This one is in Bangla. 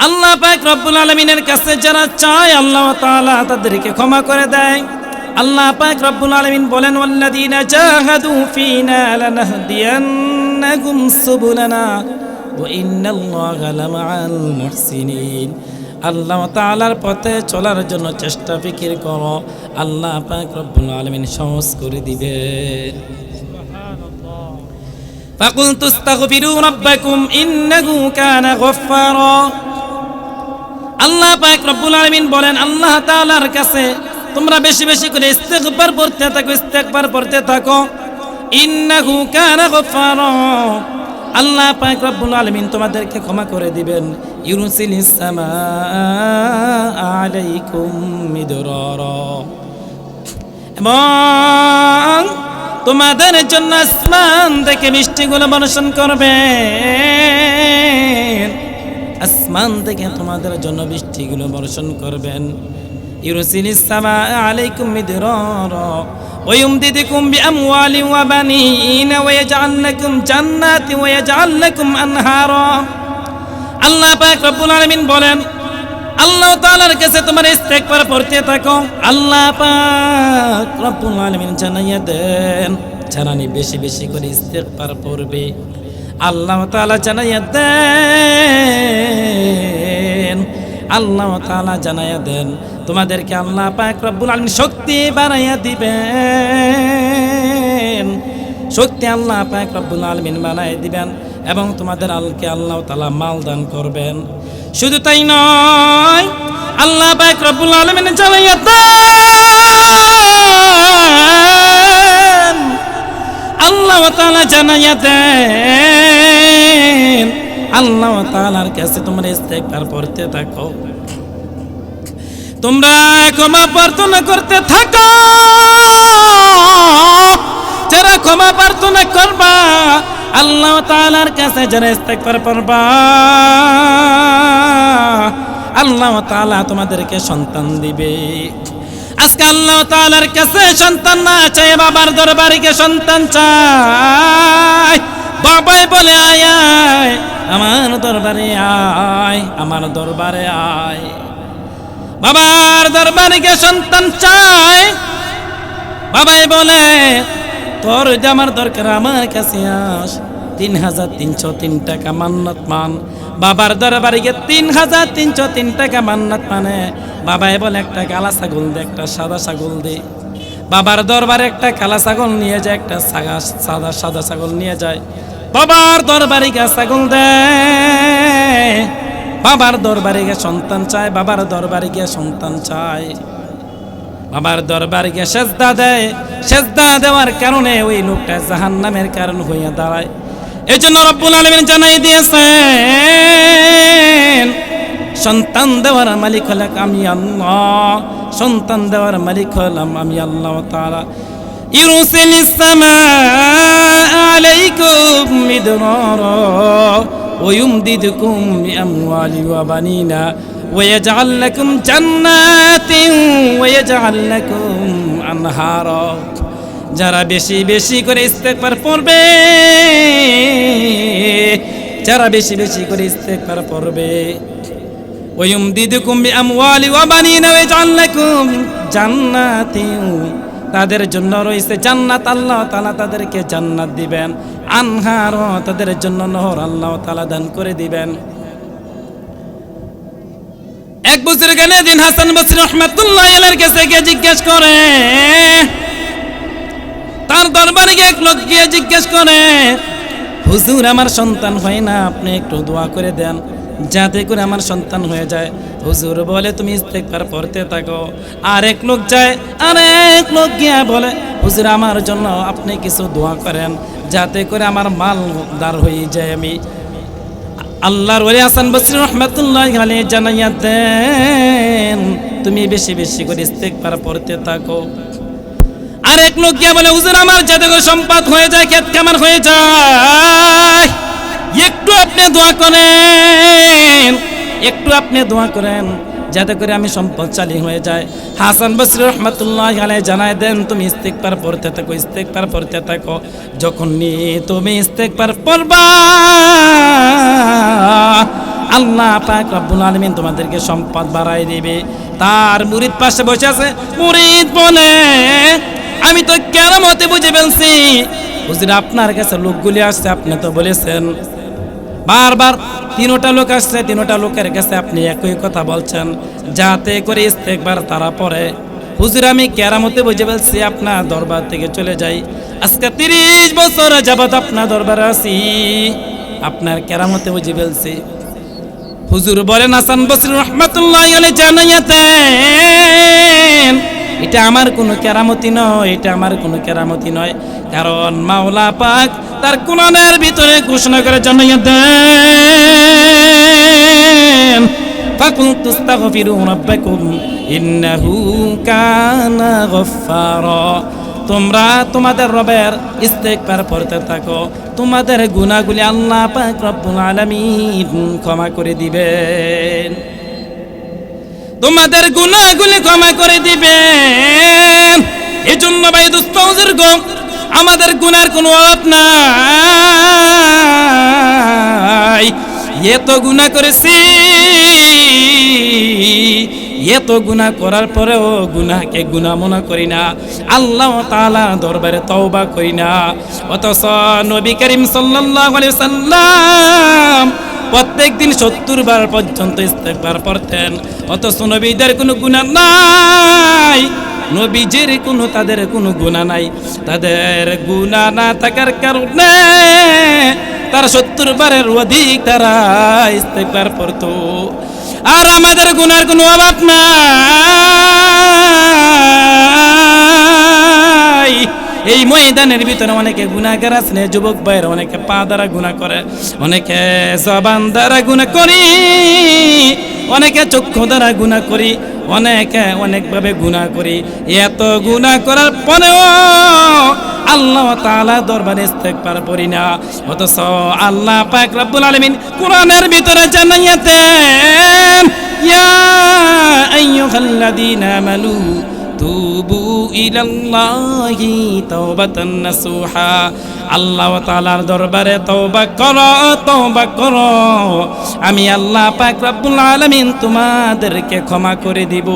আল্লাহ পাক রব্বুল আলমিনের কাছে যারা চায় আল্লাহ তাআলা তাদেরকে ক্ষমা করে দেয় আল্লাহ পাক রব্বুল আলমিন বলেন ওয়াল্লাযীনা জাহাদু ফীনা লানাহদিয়ান্নাকুম সুবুলানা ওয়া ইন্নাল্লাহা লামাআল মুহসিনিন আল্লাহ তাআলার পথে চলার জন্য চেষ্টা ফিকির করো আল্লাহ পাক রব্বুল আলমিন সহজ করে দিবেন فقلت استغفروا ربكم إنه كان غفارا আল্লাহ পাক রব্বুল আলামিন বলেন, আল্লাহ তাআলার কাছে তোমরা বেশি বেশি করে ইস্তেগফার পড়তে থাকো, ইস্তেগফার পড়তে থাকো। ইন্নাহু কানা গফফারা আল্লাহ পাক রব্বুল আলামিন তোমাদেরকে ক্ষমা করে দিবেন। ইউরসিলিস সামা আলাইকুম মিদরারা। এবং তোমাদের জন্য আসমান থেকে মিষ্টিগুলো বর্ষণ করবে। আসমান থেকে তোমাদের জন্য বৃষ্টিগুলো বর্ষণ করবেন ইউরসিলিস সামা আলাইকুম মিদরারা ويمددكم بأموال وبنين ويجعل لكم جنات ويجعل لكم أنهارا আল্লাহ পাক রব্বুল আলামিন বলেন আল্লাহ তাআলার কাছে তোমার ইস্তেগফার পড়তে থাকো আল্লাহ পাক রব্বুল আলামিন জানাইয়া দেন জানানি বেশি বেশি করে ইস্তেগফার পড়বে আল্লাহ তাআলা জানাইয়া দেন। আল্লাহ তাআলা জানাইয়া দেন। তোমাদেরকে আল্লাহ পাক রব্বুল শক্তি বানাইয়া দিবেন। শক্তি আল্লাহ পাক রব্বুল আলামিন বানাই দিবেন এবং তোমাদের আলকে আল্লাহ তালা মাল দান করবেন। শুধু তাই নয়, আল্লাহ পাক রব্বুল আলামিন জানাইয়া দেন। আল্লাহ তাআলা জানাইয়া দেন। আল্লাহ তাআলার কাছে তোমরা ইস্তেগফার পড়তে থাকো। তোমরা ক্ষমা প্রার্থনা করতে থাকো। যারা ক্ষমা প্রার্থনা করবা, আল্লাহ তাআলার কাছে যারা ইস্তেগফার করবা আল্লাহ তাআলা তোমাদেরকে সন্তান দিবে। আজকে আল্লাহ তাআলার কাছে সন্তান না চাই বাবার দরবারে গিয়ে সন্তান চাই বাবাই বলে, আয় আয়, আমার দরবারে আয়, আমার দরবারে আয়। বাবার দরবারে গিয়ে সন্তান চায়। বাবাই বলে, তোর যে আমার দরকার, আমার কাছে আস। তিন হাজার তিনশো তিন টাকা মান্নত মান। বাবার দরবারে গিয়ে তিন হাজার তিনশো তিন টাকা মান্নত মানে বাবাই বলে, একটা কালা ছাগল দে, একটা সাদা ছাগল দে। বাবার দরবারে একটা কালা ছাগল নিয়ে যায়, একটা সাদা সাদা ছাগল নিয়ে যায়। বাবার দরবারে গিয়ে ছাগল দেয় বাবার দরবারে গিয়ে সন্তান চায়, বাবার দরবারে গিয়ে সন্তান চায়। বাবার দরবারে গিয়ে সেজদা দেয়। সেজদা দেওয়ার কারণে ওই লোকটা জাহান নামের কারণ হইয়া দাঁড়ায়। এই জন্য রব্বুল আলমিন জানাই দিয়েছেন সন্তান দেওয়ার মালিক হলাম আমি আল্লাহ সন্তান দেওয়ার মালিক হলাম আমি আল্লাহ তারা يرسل السماء عليكم مدرارا ويمددكم بأموال وبنين ويجعل لكم جنات ويجعل لكم أنهارا যারা বেশি বেশি করে ইস্তেকবার পড়বে যারা বেশি বেশি করে ইস্তেকবার পড়বে ويمددكم بأموال وبنين ويجعل لكم جنات তাদের জন্য রয়েছে জান্নাত আল্লাহ তালা তাদেরকে জান্নাত দিবেন আনহার তাদের জন্য নহর আল্লাহ তালা দান করে দিবেন এক বছর গেলে দিন হাসান বসরি রহমাতুল্লাহ এর কাছে গিয়ে জিজ্ঞেস করে তার দরবারে গিয়ে এক লোক গিয়ে জিজ্ঞেস করে হুজুর আমার সন্তান হয় না আপনি একটু দোয়া করে দেন যাতে করে আমার সন্তান হয়ে যায়। হুজুর বলে, তুমি ইস্তেকবার পড়তে থাকো। আর এক লোক যায় আর এক লোক গিয়া বলে, হুজুর, আমার জন্য আপনি কিছু দোয়া করেন, যাতে করে আমার মাল দার হয়ে যায় আমি। আল্লাহর ওলি হাসান বসরি রহমাতুল্লাহ আলাইহি জানাইয়া দেন, তুমি বেশি বেশি করে ইস্তেকবার পড়তে থাকো। আর লোক গিয়া বলে, হুজুর, আমার যাতে করে সম্পদ হয়ে যায়, ক্ষেত কামার হয়ে যায়। একটু আপনি দোয়া করেন। একটু আপনি দোয়া করেন, যাতে করে আমি সম্পদশালী হয়ে যায় হাসান বসরি রহমাতুল্লাহ আলাই জানায় দেন, তুমি ইস্তেক পার পড়তে থাকো ইস্তেক পার পড়তে থাকো। যখন তুমি ইস্তেকবার পড়বা, আল্লাহ পাক রব্বুল আলামিন তোমাদেরকে সম্পদ বাড়াই দিবে। তার মুরিদ পাশে বসে আছে। মুরিদ বলে, আমি তো কেরামতে বুঝে ফেলছি। হুজুর, আপনার কাছে লোকগুলি আসছে, আপনি তো বলেছেন। বারবার তিনোটা লোক আসছে, তিনোটা লোকের কাছে আপনি একই কথা বলছেন। যাতে করে ইস্তেকবার তারা পড়ে। হুজুর, আমি কেরামতে বুঝে ফেলছি, আপনার দরবার থেকে চলে যাই। আজকে তিরিশ বছর যাবত আপনার দরবারে আছি। আপনার কেরামতে বুঝে ফেলছি। হুজুর বলেন, হাসান বসির রহমতুল্লাহ জানাইয়াতেন, এটা আমার কোনো কেরামতি নয়, এটা আমার কোনো কেরামতি নয়। কারণ মাওলা পাক তার কোরআনের ভিতরে ঘোষণা করে জানাইয়া দেন ফাকুল তুস্তাগফিরু রাব্বাকুম, ইন্নাহু কানা গফফারা। তোমরা তোমাদের রবের ইস্তেকবার পড়তে থাকো, তোমাদের গুণাগুলি আল্লাহ পাক রব্বুল আলামিন ক্ষমা করে দিবেন। তোমাদের গুণাগুলি ক্ষমা করে দিবেন। এজন্য ভাই দোস্ত গো আমাদের গুনার কোনো অভাব নাই। এত গুনাহ করেছি, এত গুনাহ করার পরেও গুনাহকে গুণা মনে করি না। আল্লাহ তালা দরবারে তওবা করি না। অথচ নবী করিম সাল্লাল্লাহু সাল্লাম প্রত্যেক দিন সত্তর বার পর্যন্ত ইস্তেগফার পড়তেন অথচ নবীদের কোনো গুণা নাই। নবীজের কোনো, তাদের কোনো গুণা নাই। তাদের গুণা না থাকার কারণে তার সত্তর বারের অধিক তারা ইস্তেগফার পড়তো। আর আমাদের গুণার কোনো অভাব নাই। এই ময়দানের ভিতরে অনেকে গুণাগার এই যুবক ভাইয়ের, অনেকে পা দ্বারা গুণা করে, অনেকে জবান দ্বারা গুণা করি, অনেকে চক্ষু দ্বারা গুণা করি, অনেকে অনেকভাবে গুণা করি। এত গুণা করার পরেও আল্লাহ তাআলা দরবারে ইস্তেগফার করি না। অথচ আল্লাহ পাক রব্বুল আলামিন কোরআনের ভিতরে জানাইয়াতেন ইয়া আইয়ুহাল্লাযীনা আমানু তুবু ইলাল্লাহি তাওবাতান নাসুহা। আল্লাহ তাআলার দরবারে তওবা করো তওবা করো। আমি আল্লাহ পাক রব্বুল আলামিন তোমাদেরকে ক্ষমা করে দিব।